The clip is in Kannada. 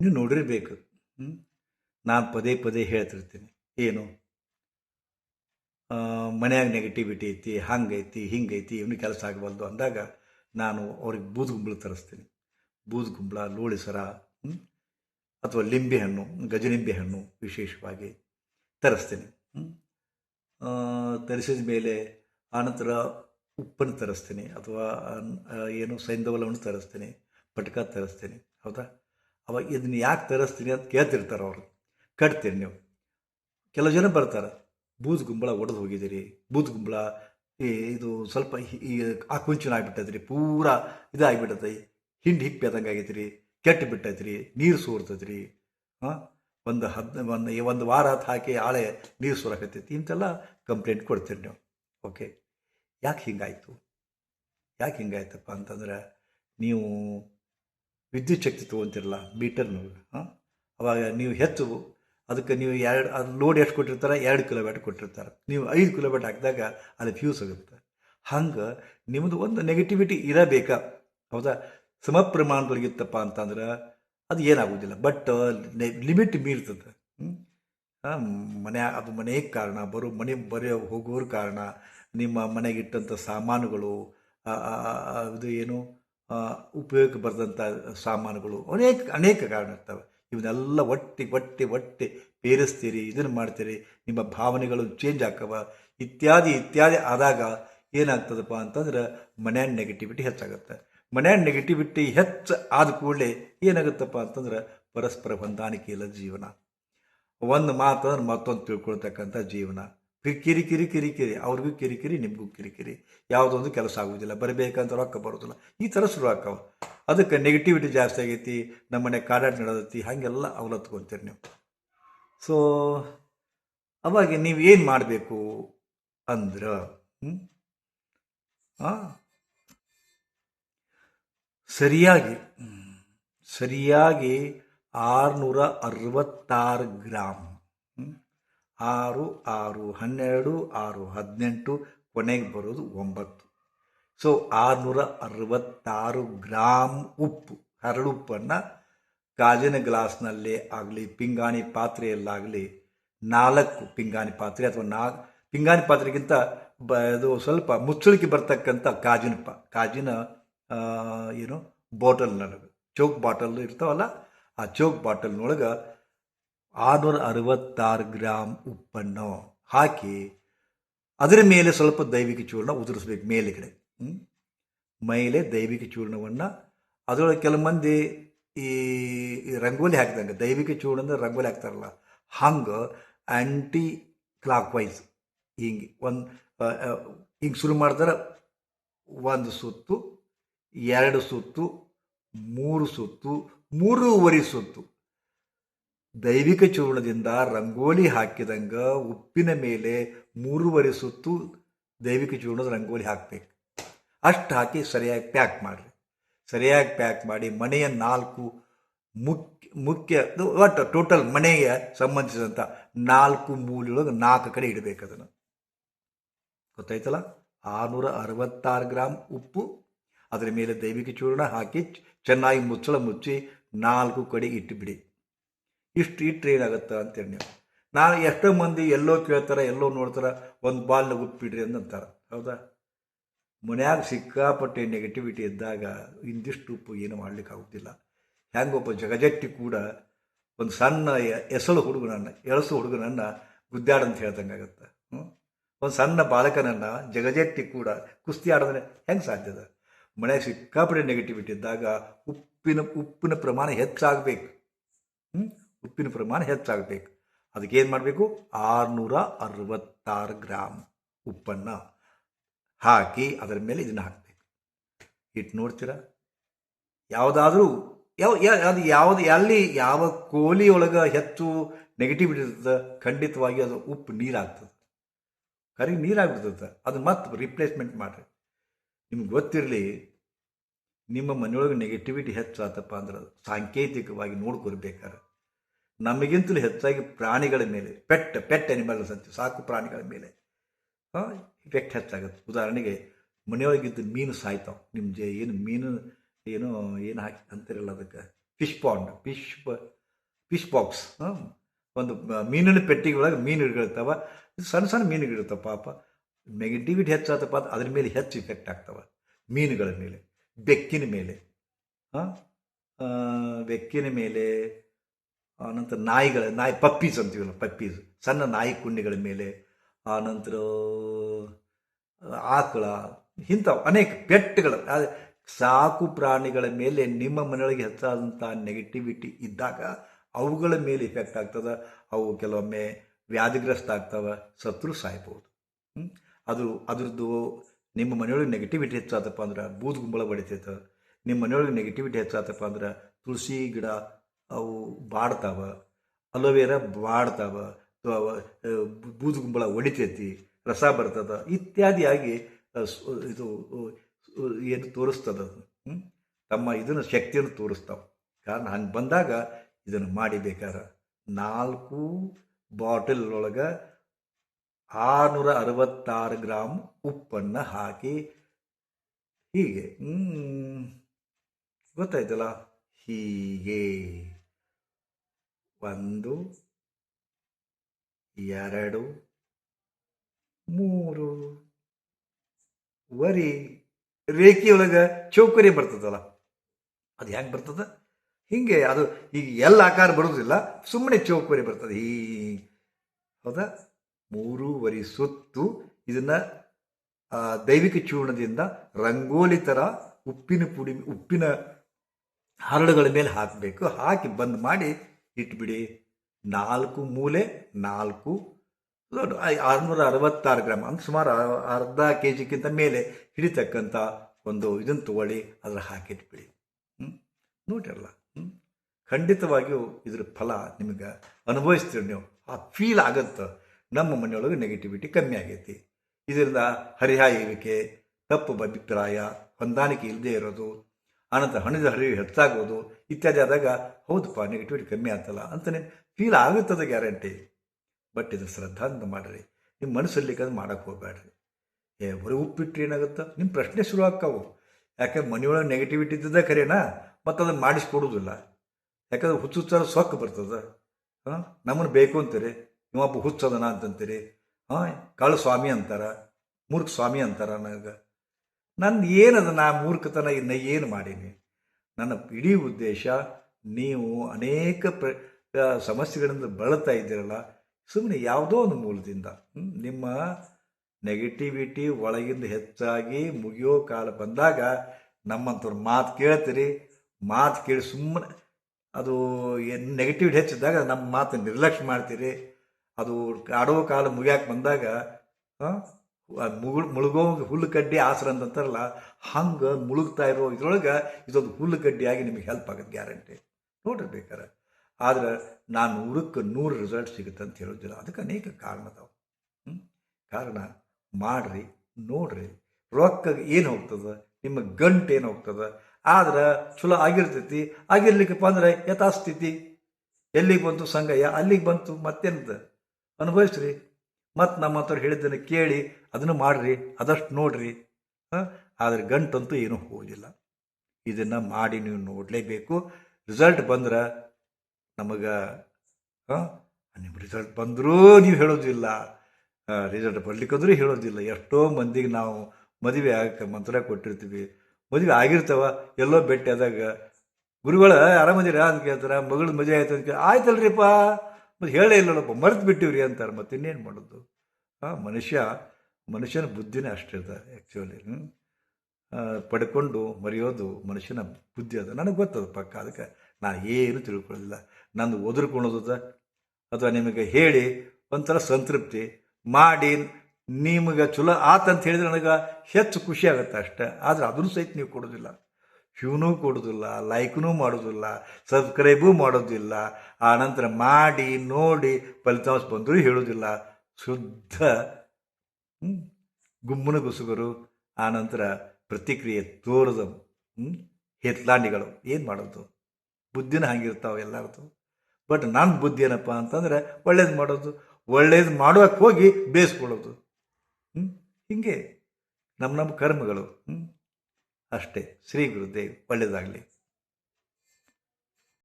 ನೀವು ನೋಡಿರ್ಬೇಕು. ಹ್ಞೂ ನಾನು ಪದೇ ಪದೇ ಹೇಳ್ತಿರ್ತೀನಿ. ಏನು? ಮನ್ಯಾಗ ನೆಗೆಟಿವಿಟಿ ಐತಿ, ಹಂಗೈತಿ, ಹಿಂಗೈತಿ ಇವನು ಕೆಲಸ ಆಗಬಲ್ದು ಅಂದಾಗ ನಾನು ಅವ್ರಿಗೆ ಬೂದು ಗುಂಬಳ ತರಿಸ್ತೀನಿ. ಬೂದು ಗುಂಬಳ, ಲೋಳಿ ಸರ, ಹ್ಮ್? ಅಥವಾ ಲಿಂಬೆ ಹಣ್ಣು ಗಜನಿಂಬೆ ಹಣ್ಣು ವಿಶೇಷವಾಗಿ ತರಿಸ್ತೀನಿ. ತರಿಸಿದ ಮೇಲೆ ಆನಂತರ ಉಪ್ಪನ್ನು ತರಿಸ್ತೀನಿ ಅಥವಾ ಏನು ಸೈಂಧವಲವನ್ನು ತರಿಸ್ತೀನಿ, ಪಟ್ಕ ತರಿಸ್ತೀನಿ. ಹೌದಾ? ಅವಾಗ ಇದನ್ನ ಯಾಕೆ ತರಿಸ್ತೀನಿ ಅಂತ ಕೇಳ್ತಿರ್ತಾರೆ ಅವರು. ಕಟ್ತೀರಿ ನೀವು. ಕೆಲವು ಜನ ಬರ್ತಾರೆ. ಬೂದು ಗುಂಬಳ ಒಡೆದು ಹೋಗಿದ್ದೀರಿ. ಬೂದು ಗುಂಬಳ ಈ ಇದು ಸ್ವಲ್ಪ ಹಿ- ಆ ಆಕುಂಚನ ಆಗಿಬಿಟ್ಟೈತ್ರಿ. ಪೂರಾ ಇದಾಗ್ಬಿಟ್ಟೈತಿ. ಹಿಂಡಿ ಹಿಪ್ಪೆದಂಗೆ ಆಗೈತ್ರಿ. ಕೆಟ್ಟು ಬಿಟ್ಟೈತ್ರಿ. ನೀರು ಸೋರ್ತೈತ್ರಿ. ಹಾಂ? ಒಂದು ಹದ್ ಒಂದು ಒಂದು ವಾರ ಹಾಕಿ ಆಳೆ ನೀರು ಸುರಕತ್ತೈತಿ. ಇಂತೆಲ್ಲ ಕಂಪ್ಲೇಂಟ್ ಕೊಡ್ತೀರಿ ನೀವು. ಓಕೆ. ಯಾಕೆ ಹಿಂಗಾಯಿತು? ಯಾಕೆ ಹಿಂಗಾಯ್ತಪ್ಪ ಅಂತಂದ್ರೆ, ನೀವು ವಿದ್ಯುತ್ ಶಕ್ತಿ ತೊಗೊಂತಿರಲ್ಲ ಮೀಟರ್ ಹಾಂ? ಅವಾಗ ನೀವು ಹೆಚ್ಚು ಅದಕ್ಕೆ ನೀವು ಎರಡು ಲೋಡ್ ಎಷ್ಟು ಕೊಟ್ಟಿರ್ತಾರೆ? ಎರಡು ಕಿಲೋಮೀಟ್ರ್ ಕೊಟ್ಟಿರ್ತಾರೆ. ನೀವು ಐದು ಕಿಲೋಮೀಟ್ರ್ ಹಾಕಿದಾಗ ಅಲ್ಲಿ ಫ್ಯೂಸ್ ಆಗುತ್ತೆ ಹಂಗೆ ನಿಮ್ಮದು ಒಂದು ನೆಗೆಟಿವಿಟಿ ಇರಬೇಕಾ? ಹೌದಾ? ಸಮ ಪ್ರಮಾಣದೊಳಗಿತ್ತಪ್ಪ ಅಂತಂದ್ರೆ ಅದು ಏನಾಗೋದಿಲ್ಲ. ಬಟ್ ಲಿಮಿಟ್ ಮೀರ್ತದೆ. ಮನೆ, ಅದು ಮನೆಗೆ ಕಾರಣ, ಬರೋ, ಮನೆ ಬರೆಯೋ ಹೋಗೋರ ಕಾರಣ, ನಿಮ್ಮ ಮನೆಗಿಟ್ಟಂಥ ಸಾಮಾನುಗಳು ಇದು ಏನು? ಉಪಯೋಗಕ್ಕೆ ಬರೆದಂಥ ಸಾಮಾನುಗಳು ಅನೇಕ ಅನೇಕ ಕಾರಣ ಇರ್ತವೆ ಇವನ್ನೆಲ್ಲ ಒಟ್ಟಿ ಒಟ್ಟಿ ಒಟ್ಟಿ ಬೇರೆಸ್ತೀರಿ ಇದನ್ನು ಮಾಡ್ತೀರಿ, ನಿಮ್ಮ ಭಾವನೆಗಳು ಚೇಂಜ್ ಆಕ್ಕವ ಇತ್ಯಾದಿ ಇತ್ಯಾದಿ ಆದಾಗ ಏನಾಗ್ತದಪ್ಪ ಅಂತಂದ್ರೆ ಮನ್ಯಾನ ನೆಗೆಟಿವಿಟಿ ಹೆಚ್ಚಾಗುತ್ತೆ. ಮನ್ಯಾನ ನೆಗೆಟಿವಿಟಿ ಹೆಚ್ಚು ಆದ ಕೂಡಲೇ ಏನಾಗುತ್ತಪ್ಪ ಅಂತಂದ್ರೆ ಪರಸ್ಪರ ಹೊಂದಾಣಿಕೆ ಇಲ್ಲ ಜೀವನ. ಒಂದು ಮಾತಂದ್ರೆ ಮತ್ತೊಂದು ತಿಳ್ಕೊಳ್ತಕ್ಕಂಥ ಜೀವನ. ಕಿರಿ ಕಿರಿ ಕಿರಿ ಕಿರಿ ಅವ್ರಿಗೂ ಕಿರಿ ಕಿರಿಕಿರಿ ಯಾವುದೊಂದು ಕೆಲಸ ಆಗೋದಿಲ್ಲ ಬರಬೇಕಂತ ರೊಕ್ಕ ಬರೋದಿಲ್ಲ ಈ ಥರ ಶುರು ಆಕವ ಅದಕ್ಕೆ ನೆಗೆಟಿವಿಟಿ ಜಾಸ್ತಿ ಆಗೈತಿ, ನಮ್ಮ ಮನೆ ಕಾಡಾಟ ನಡೆದೈತಿ, ಹಾಗೆಲ್ಲ ಅವಲತ್ಕೊಂತೀರಿ ನೀವು. ಸೊ ಅವಾಗ ನೀವು ಏನು ಮಾಡಬೇಕು ಅಂದ್ರೆ? ಸರಿಯಾಗಿ ಸರಿಯಾಗಿ ಆರುನೂರ ಅರವತ್ತಾರು ಗ್ರಾಮ್? ಆರು ಆರು, ಹನ್ನೆರಡು, ಆರು, ಹದಿನೆಂಟು, ಕೊನೆಗೆ ಬರೋದು ಒಂಬತ್ತು. ಸೊ ಆರುನೂರ ಅರವತ್ತಾರು ಗ್ರಾಮ್ ಉಪ್ಪು. ಹರಳುಪ್ಪನ್ನು ಗಾಜಿನ ಗ್ಲಾಸ್ನಲ್ಲೇ ಆಗಲಿ, ಪಿಂಗಾಣಿ ಪಾತ್ರೆಯಲ್ಲಾಗಲಿ, ನಾಲ್ಕು ಪಿಂಗಾಣಿ ಪಾತ್ರೆ ಅಥವಾ ನಾ, ಪಿಂಗಾಣಿ ಪಾತ್ರೆಗಿಂತ ಬ ಇದು ಸ್ವಲ್ಪ ಮುಚ್ಚಳಿಕೆ ಬರ್ತಕ್ಕಂಥ ಗಾಜಿನ ಪ, ಗಾಜಿನ ಏನು, ಬಾಟಲ್ನೊಳಗೆ. ಚೋಕ್ ಬಾಟಲ್ ಇರ್ತಾವಲ್ಲ, ಆ ಚೋಕ್ ಬಾಟಲ್ನೊಳಗೆ ಆರುನೂರ ಅರವತ್ತಾರು ಗ್ರಾಮ್ ಉಪ್ಪನ್ನು ಹಾಕಿ ಅದರ ಮೇಲೆ ಸ್ವಲ್ಪ ದೈವಿಕ ಚೂರ್ಣ ಉದುರಿಸ್ಬೇಕು ಮೇಲುಗಡೆ? ಮೇಲೆ ದೈವಿಕ ಚೂರ್ಣವನ್ನು ಅದರೊಳಗೆ ಕೆಲವು ಮಂದಿ ಈ ರಂಗೋಲಿ ಹಾಕಿದಂಗೆ, ದೈವಿಕ ಚೂರ್ಣದ ರಂಗೋಲಿ ಹಾಕ್ತಾರಲ್ಲ, ಹಂಗೆ ಆ್ಯಂಟಿ ಕ್ಲಾಕ್ ವೈಸ್ ಹಿಂಗೆ ಒಂದು ಹಿಂಗೆ ಶುರು ಮಾಡ್ತಾರೆ, ಒಂದು ಸುತ್ತು, ಎರಡು ಸುತ್ತು, ಮೂರು ಸುತ್ತು, ಮೂರುವರೆ ಸುತ್ತು. ದೈವಿಕ ಚೂರ್ಣದಿಂದ ರಂಗೋಲಿ ಹಾಕಿದಂಗ ಉಪ್ಪಿನ ಮೇಲೆ ಮೂರುವರೆ ಸುತ್ತು ದೈವಿಕ ಚೂರ್ಣದ ರಂಗೋಲಿ ಹಾಕಬೇಕು. ಅಷ್ಟು ಹಾಕಿ ಸರಿಯಾಗಿ ಪ್ಯಾಕ್ ಮಾಡಿರಿ. ಸರಿಯಾಗಿ ಪ್ಯಾಕ್ ಮಾಡಿ ಮನೆಯ ನಾಲ್ಕು ಮುಖ್ಯ ಮುಖ್ಯ, ಒಟ್ಟು ಟೋಟಲ್ ಮನೆಯ ಸಂಬಂಧಿಸಿದಂಥ ನಾಲ್ಕು ಮೂಲೆಯೊಳಗೆ ನಾಲ್ಕು ಕಡೆ ಇಡಬೇಕು ಅದನ್ನು. ಗೊತ್ತಾಯ್ತಲ್ಲ? ಆರುನೂರ ಅರವತ್ತಾರು ಗ್ರಾಮ್ ಉಪ್ಪು, ಅದರ ಮೇಲೆ ದೈವಿಕ ಚೂರ್ಣ ಹಾಕಿ ಚೆನ್ನಾಗಿ ಮುಚ್ಚಳ ಮುಚ್ಚಿ ನಾಲ್ಕು ಕಡೆ ಇಟ್ಟುಬಿಡಿ ಇಷ್ಟು ಇಟ್ಟರೆ ಏನಾಗುತ್ತೆ ಅಂತೇಳಿ ನೀವು. ನಾನು ಎಷ್ಟೋ ಮಂದಿ ಎಲ್ಲೋ ಕೇಳ್ತಾರೆ, ಎಲ್ಲೋ ನೋಡ್ತಾರೆ, ಒಂದು ಬಾಲ್ನ ಉಪ್ಪಿಡ್ರಿ ಅಂತಾರೆ. ಹೌದಾ? ಮನ್ಯಾಗ ಸಿಕ್ಕಾಪಟ್ಟೆ ನೆಗೆಟಿವಿಟಿ ಇದ್ದಾಗ ಇಂದಿಷ್ಟು ಉಪ್ಪು ಏನು ಮಾಡ್ಲಿಕ್ಕೆ ಆಗೋದಿಲ್ಲ. ಹೆಂಗೊಬ್ಬ ಜಗಜಟ್ಟಿ ಕೂಡ ಒಂದು ಸಣ್ಣ ಎಸಳು ಹುಡುಗನನ್ನು ಎಳಸು ಹುಡುಗನನ್ನು ಗುದ್ದಾಡಂತ ಹೇಳ್ದಂಗೆ ಆಗುತ್ತೆ. ಹ್ಞೂ ಒಂದು ಸಣ್ಣ ಬಾಲಕನನ್ನು ಜಗಜಟ್ಟಿ ಕೂಡ ಕುಸ್ತಿ ಆಡಿದ್ರೆ ಹೆಂಗೆ ಸಾಧ್ಯದ ಮನ್ಯಾಗ ಸಿಕ್ಕಾಪಟ್ಟೆ ನೆಗೆಟಿವಿಟಿ ಇದ್ದಾಗ ಉಪ್ಪಿನ ಉಪ್ಪಿನ ಪ್ರಮಾಣ ಹೆಚ್ಚಾಗಬೇಕು. ಹ್ಮ್? ಉಪ್ಪಿನ ಪ್ರಮಾಣ ಹೆಚ್ಚಾಗಬೇಕು. ಏನು ಮಾಡಬೇಕು? ಆರುನೂರ ಅರವತ್ತಾರು ಗ್ರಾಮ್ ಉಪ್ಪನ್ನು ಹಾಕಿ ಅದರ ಮೇಲೆ ಇದನ್ನು ಹಾಕಬೇಕು. ಇಟ್ಟು ನೋಡ್ತೀರಾ? ಯಾವುದಾದ್ರೂ ಯಾವ ಅದು ಯಾವುದು ಎಲ್ಲಿ ಯಾವ ಕೋಲಿ ಒಳಗೆ ಹೆಚ್ಚು ನೆಗೆಟಿವಿಟಿ ಇರ್ತದೆ, ಖಂಡಿತವಾಗಿ ಅದು ಉಪ್ಪು ನೀರಾಗ್ತದೆ. ಕರಿ ನೀರಾಗ್ಬಿಡ್ತದೆ. ಅದು ಮತ್ತೆ ರಿಪ್ಲೇಸ್ಮೆಂಟ್ ಮಾಡಿರಿ. ನಿಮ್ಗೆ ಗೊತ್ತಿರಲಿ, ನಿಮ್ಮ ಮನೆಯೊಳಗೆ ನೆಗೆಟಿವಿಟಿ ಹೆಚ್ಚಾತಪ್ಪ ಅಂದ್ರೆ ಸಾಂಕೇತಿಕವಾಗಿ ನೋಡ್ಕೊಳ್ಬೇಕಾರೆ. ನಮಗಿಂತಲೂ ಹೆಚ್ಚಾಗಿ ಪ್ರಾಣಿಗಳ ಮೇಲೆ ಪೆಟ್ ಪೆಟ್ ಅನಿಮಲ್ಸ್ ಅಂತ ಸಾಕು ಪ್ರಾಣಿಗಳ ಮೇಲೆ. ಇಫೆಕ್ಟ್ ಹೆಚ್ಚಾಗುತ್ತೆ. ಉದಾಹರಣೆಗೆ, ಮನೆಯೊಳಗಿದ್ದ ಮೀನು ಸಾಯ್ತಾವೆ. ನಿಮ್ಮ ಜೆ ಏನು ಮೀನು, ಏನು ಏನು ಹಾಕಿ ಅಂತಿರಲ್ಲ ಅದಕ್ಕೆ? Fish pond fish fish box ಒಂದು ಮೀನಿನ ಪೆಟ್ಟಿಗೆ ಒಳಗೆ ಮೀನುಗಳಿರ್ತಾವ ಸಣ್ಣ ಸಣ್ಣ ಮೀನುಗಳಿರ್ತಾವ ಪಾಪ. ನೆಗೆಟಿವಿಟಿ ಹೆಚ್ಚಾತಪ್ಪ ಅಂದ್ರೆ ಮೇಲೆ ಹೆಚ್ಚು ಇಫೆಕ್ಟ್ ಆಗ್ತವೆ ಮೀನುಗಳ ಮೇಲೆ. ಬೆಕ್ಕಿನ ಮೇಲೆ. ಬೆಕ್ಕಿನ ಮೇಲೆ ಆನಂತರ ನಾಯಿಗಳ, ನಾಯಿ ಪಪ್ಪೀಸ್ ಅಂತೀವಲ್ಲ ಪಪ್ಪೀಸ್, ಸಣ್ಣ ನಾಯಿ ಕುಂಡಿಗಳ ಮೇಲೆ ಆನಂತರ ಆಕಳ, ಇಂಥವು ಅನೇಕ ಪೆಟ್ಟುಗಳು ಸಾಕು ಪ್ರಾಣಿಗಳ ಮೇಲೆ ನಿಮ್ಮ ಮನೆಯೊಳಗೆ ಹೆಚ್ಚಾದಂಥ ನೆಗೆಟಿವಿಟಿ ಇದ್ದಾಗ ಅವುಗಳ ಮೇಲೆ ಇಫೆಕ್ಟ್ ಆಗ್ತದೆ. ಅವು ಕೆಲವೊಮ್ಮೆ ವ್ಯಾಧಿಗ್ರಸ್ತ ಆಗ್ತವೆ, ಸತ್ರು ಸಾಯ್ಬೋದು. ಅದು, ಅದ್ರದ್ದು ನಿಮ್ಮ ಮನೆಯೊಳಗೆ ನೆಗೆಟಿವಿಟಿ ಹೆಚ್ಚಾತಪ್ಪ ಅಂದ್ರೆ ಬೂದುಗುಂಬಳ ಬಡಿತೈತೆ. ನಿಮ್ಮ ಮನೆಯೊಳಗೆ ನೆಗೆಟಿವಿಟಿ ಹೆಚ್ಚಾತಪ್ಪ ಅಂದ್ರೆ ತುಳಸಿ ಗಿಡ ಅವು ಬಾಡ್ತಾವ, ಅಲೋವೇರ ಬಾಡ್ತಾವ, ಅಥವಾ ಬೂದು ಕುಂಬಳ ಒಡಿತೈತಿ, ರಸ ಬರ್ತದ, ಇತ್ಯಾದಿಯಾಗಿ ಇದು ಏನು ತೋರಿಸ್ತದ ತಮ್ಮ ಇದನ್ನು ಶಕ್ತಿಯನ್ನು ತೋರಿಸ್ತಾವೆ. ಕಾರಣ ಹಂಗೆ ಬಂದಾಗ ಇದನ್ನು ಮಾಡಿಬೇಕಾರ ನಾಲ್ಕು ಬಾಟಲ್ ಒಳಗೆ ಆರುನೂರ ಅರವತ್ತಾರು ಗ್ರಾಮ್ ಉಪ್ಪನ್ನು ಹಾಕಿ, ಹೀಗೆ ಗೊತ್ತಾಯ್ತಲ್ಲ? ಹೀಗೆ. ಒಂದು, ಎರಡು, ಮೂರು. ವರಿ ರೇಖೆಯೊಳಗೆ ಚೌಕರಿ ಬರ್ತದಲ್ಲ, ಅದು ಹೆಂಗೆ ಬರ್ತದ? ಹಿಂಗೆ ಅದು ಈಗ ಎಲ್ಲ ಆಕಾರ ಬರೋದಿಲ್ಲ ಸುಮ್ಮನೆ ಚೌಕರಿ ಬರ್ತದೆ. ಈ ಹೌದಾ? ವರಿ ಸುತ್ತು, ಇದನ್ನ ದೈವಿಕ ಚೂರ್ಣದಿಂದ ರಂಗೋಲಿ ಥರ ಉಪ್ಪಿನ ಪುಡಿ, ಉಪ್ಪಿನ ಹರಳುಗಳ ಮೇಲೆ ಹಾಕಬೇಕು. ಹಾಕಿ ಬಂದ್ ಮಾಡಿ ಇಟ್ಬಿಡಿ. ನಾಲ್ಕು ಮೂಲೆ ನಾಲ್ಕು ಆರುನೂರ ಅರವತ್ತಾರು ಗ್ರಾಮ್ ಅಂದ್ರೆ ಸುಮಾರು ಅರ್ಧ ಕೆ ಜಿಗಿಂತ ಮೇಲೆ ಹಿಡಿತಕ್ಕಂಥ ಒಂದು ಇದನ್ನು ತಗೊಳ್ಳಿ, ಅದ್ರ ಹಾಕಿಟ್ಬಿಡಿ ಹ್ಞೂ ನೋಡಿರಲ್ಲ ಹ್ಞೂ ಖಂಡಿತವಾಗಿಯೂ ಇದ್ರ ಫಲ ನಿಮಗೆ ಅನುಭವಿಸ್ತೀರಿ ನೀವು. ಆ ಫೀಲ್ ಆಗುತ್ತೆ ನಮ್ಮ ಮನೆಯೊಳಗೆ ನೆಗೆಟಿವಿಟಿ ಕಮ್ಮಿ ಆಗೈತಿ. ಇದರಿಂದ ಹರಿಹಾಯುವಿಕೆ ತಪ್ಪು ಅಭಿಪ್ರಾಯ, ಹೊಂದಾಣಿಕೆ ಇಲ್ಲದೆ ಇರೋದು ಆನಂತರ ಹಣದ ಹರಿವು ಹೆಚ್ಚಾಗೋದು ಇತ್ಯಾದಿ ಆದಾಗ, ಹೌದಪ್ಪ ನೆಗೆಟಿವಿಟಿ ಕಮ್ಮಿ ಆಗ್ತಲ್ಲ ಅಂತಲೇ ಫೀಲ್ ಆಗುತ್ತದೆ ಗ್ಯಾರಂಟಿ ಬಟ್ ಇದು ಶ್ರದ್ಧಾಂತ ಮಾಡಿರಿ. ನಿಮ್ಮ ಮನಸ್ಸಲ್ಲಿ ಅದು ಮಾಡಕ್ಕೆ ಹೋಗಬೇಡ್ರಿ. ಏ, ಬರೀ ಉಪ್ಪಿಟ್ಟು ಏನಾಗುತ್ತೆ? ನಿಮ್ಮ ಪ್ರಶ್ನೆ ಶುರು ಆಕ್ಕಾವು ಯಾಕೆ ಮನೆಯೊಳಗೆ ನೆಗೆಟಿವಿಟಿ ಇದ್ದದ ಖರೇನಾ? ಮತ್ತು ಅದನ್ನು ಮಾಡಿಸ್ಕೊಡೋದಿಲ್ಲ. ಯಾಕಂದ್ರೆ ಹುಚ್ಚುಚ್ಚಾರ ಸೊಕ್ಕ ಬರ್ತದೆ. ಹಾಂ ನಮ್ಮನ್ನು ಬೇಕು ಅಂತೀರಿ. ನೀವೊಬ್ಬ ಹುಚ್ಚದನ ಅಂತಂತೀರಿ. ಹಾಂ, ಕಾಳು ಸ್ವಾಮಿ ಅಂತಾರ, ಮೂರ್ಖ ಸ್ವಾಮಿ ಅಂತಾರ ನನಗೆ. ನನ್ನ ಏನದ ನಾ ಮೂರ್ಖತನ ಇನ್ನ ಏನು ಮಾಡೀನಿ? ನನ್ನ ಇಡೀ ಉದ್ದೇಶ ನೀವು ಅನೇಕ ಪ್ರ ಸಮಸ್ಯೆಗಳಿಂದ ಬಳಲ್ತಾ ಇದ್ದೀರಲ್ಲ ಸುಮ್ಮನೆ ಯಾವುದೋ ಒಂದು ಮೂಲದಿಂದ ನಿಮ್ಮ ನೆಗೆಟಿವಿಟಿ ಒಳಗಿಂದ ಹೆಚ್ಚಾಗಿ ಮುಗಿಯೋ ಕಾಲ ಬಂದಾಗ ನಮ್ಮಂಥವ್ರು ಮಾತು ಕೇಳ್ತೀರಿ, ಮಾತು ಕೇಳಿ ಸುಮ್ಮನೆ ಅದು ಏನು ನೆಗೆಟಿವಿಟಿ ಹೆಚ್ಚಿದ್ದಾಗ ನಮ್ಮ ಮಾತು ನಿರ್ಲಕ್ಷ್ಯ ಮಾಡ್ತೀರಿ, ಅದು ಆಡೋ ಕಾಲ ಮುಗಿಯಕ್ಕೆ ಬಂದಾಗ ಮುಗುಳ್ ಮುಳುಗೋ ಹುಲ್ಲು ಕಡ್ಡಿ ಆಸರ ಅಂತಂತಾರಲ್ಲ, ಹಂಗೆ ಮುಳುಗ್ತಾ ಇರೋ ಇದ್ರೊಳಗೆ ಇದೊಂದು ಹುಲ್ಲು ಕಡ್ಡಿಯಾಗಿ ನಿಮಗೆ ಹೆಲ್ಪ್ ಆಗುತ್ತೆ ಗ್ಯಾರಂಟಿ ನೋಡ್ರಿ ಬೇಕಾರೆ. ಆದ್ರೆ ನಾನು ನೂರಕ್ಕೆ ನೂರು ರಿಸಲ್ಟ್ ಸಿಗುತ್ತೆ ಅಂತ ಹೇಳೋದಿಲ್ಲ. ಅದಕ್ಕೆ ಅನೇಕ ಕಾರಣ ಅದಾವೆ? ಕಾರಣ ಮಾಡ್ರಿ, ನೋಡ್ರಿ. ರೊಕ್ಕ ಏನು ಹೋಗ್ತದೆ? ನಿಮ್ಮ ಗಂಟು ಏನು ಹೋಗ್ತದೆ? ಆದ್ರೆ ಚಲೋ ಆಗಿರ್ತೈತಿ. ಆಗಿರ್ಲಿಕ್ಕಪ್ಪ ಅಂದ್ರೆ ಯಥಾಸ್ಥಿತಿ. ಎಲ್ಲಿಗೆ ಬಂತು ಸಂಗಯ್ಯ? ಅಲ್ಲಿಗೆ ಬಂತು ಮತ್ತೆಂತ ಅನುಭವಿಸ್ರಿ. ಮತ್ತು ನಮ್ಮ ಹತ್ರ ಹೇಳಿದ್ದನ್ನು ಕೇಳಿ ಅದನ್ನು ಮಾಡ್ರಿ, ಅದಷ್ಟು ನೋಡ್ರಿ. ಹಾಂ? ಆದರೆ ಗಂಟಂತೂ ಏನೂ ಹೋಗಿಲ್ಲ ಇದನ್ನು ಮಾಡಿ ನೀವು ನೋಡಲೇಬೇಕು. ರಿಸಲ್ಟ್ ಬಂದ್ರೆ ನಮಗೆ ನಿಮ್ಮ ರಿಸಲ್ಟ್ ಬಂದರೂ ನೀವು ಹೇಳೋದಿಲ್ಲ. ರಿಸಲ್ಟ್ ಬರ್ಲಿಕ್ಕಂದ್ರೂ ಹೇಳೋದಿಲ್ಲ. ಎಷ್ಟೋ ಮಂದಿಗೆ ನಾವು ಮದುವೆ ಆಗಕ್ಕೆ ಮಂತ್ರ ಕೊಟ್ಟಿರ್ತೀವಿ. ಮದುವೆ ಆಗಿರ್ತಾವ, ಎಲ್ಲೋ ಭೇಟಿ ಆದಾಗ, ಗುರುಗಳ ಆರಾಮದಿರ ಅಂತ ಕೇಳ್ತಾರೆ, ಮಗಳ ಮದುವೆ ಆಯ್ತು ಅಂತ ಕೇಳಿ ಆಯ್ತಲ್ರಿಪ್ಪ. ಮತ್ತೆ ಹೇಳೇ ಇಲ್ಲಲ್ಲಪ್ಪ ಮರೆತು ಬಿಟ್ಟಿವ್ರಿ ಅಂತಾರೆ. ಮತ್ತು ಇನ್ನೇನು ಮಾಡೋದು? ಆ, ಮನುಷ್ಯ, ಮನುಷ್ಯನ ಬುದ್ಧಿನೇ ಅಷ್ಟಿರ್ತದೆ ಆ್ಯಕ್ಚುಲಿ ಪಡ್ಕೊಂಡು ಮರೆಯೋದು ಮನುಷ್ಯನ ಬುದ್ಧಿ ಅದು. ನನಗೆ ಗೊತ್ತದ ಪಕ್ಕ, ಅದಕ್ಕೆ ನಾನು ಏನು ತಿಳ್ಕೊಳ್ಳಿಲ್ಲ. ನಂದು ಒದರ್ಕೊಳೋದ ಅಥವಾ ನಿಮಗೆ ಹೇಳಿ ಒಂಥರ ಸಂತೃಪ್ತಿ ಮಾಡಿ, ನಿಮಗೆ ಚಲೋ ಆತಂತ ಹೇಳಿದ್ರೆ ನನಗೆ ಹೆಚ್ಚು ಖುಷಿ ಆಗುತ್ತೆ ಅಷ್ಟೇ. ಆದರೆ ಅದನ್ನು ಸಹಿತ ನೀವು ಕೊಡೋದಿಲ್ಲ. ವ್ಯೂನೂ ಕೊಡೋದಿಲ್ಲ ಲೈಕ್ನೂ ಮಾಡೋದಿಲ್ಲ ಸಬ್ಸ್ಕ್ರೈಬೂ ಮಾಡೋದಿಲ್ಲ. ಆ ನಂತರ ಮಾಡಿ, ನೋಡಿ ಫಲಿತಾಂಶ ಬಂದರೂ ಹೇಳೋದಿಲ್ಲ. ಶುದ್ಧ ಗುಮ್ಮನ ಗುಸುಗರು, ಆ ನಂತರ ಪ್ರತಿಕ್ರಿಯೆ ತೋರದ ಹೆತ್ಲಾಂಡಿಗಳು. ಏನು ಮಾಡೋದು? ಬುದ್ಧಿನ ಹಂಗಿರ್ತಾವೆ ಎಲ್ಲರದು. ಬಟ್ ನನ್ನ ಬುದ್ಧಿ ಏನಪ್ಪ ಅಂತಂದರೆ ಒಳ್ಳೇದು ಮಾಡೋದು. ಒಳ್ಳೇದು ಮಾಡೋಕ್ಕೆ ಹೋಗಿ ಬೇಯಿಸ್ಕೊಳ್ಳೋದು ಹಿಂಗೆ. ನಮ್ಮ ನಮ್ಮ ಕರ್ಮಗಳು ಹ್ಞೂ ಅಷ್ಟೇ ಶ್ರೀ ಗುರುದೇವ್ ಒಳ್ಳೇದಾಗಲಿ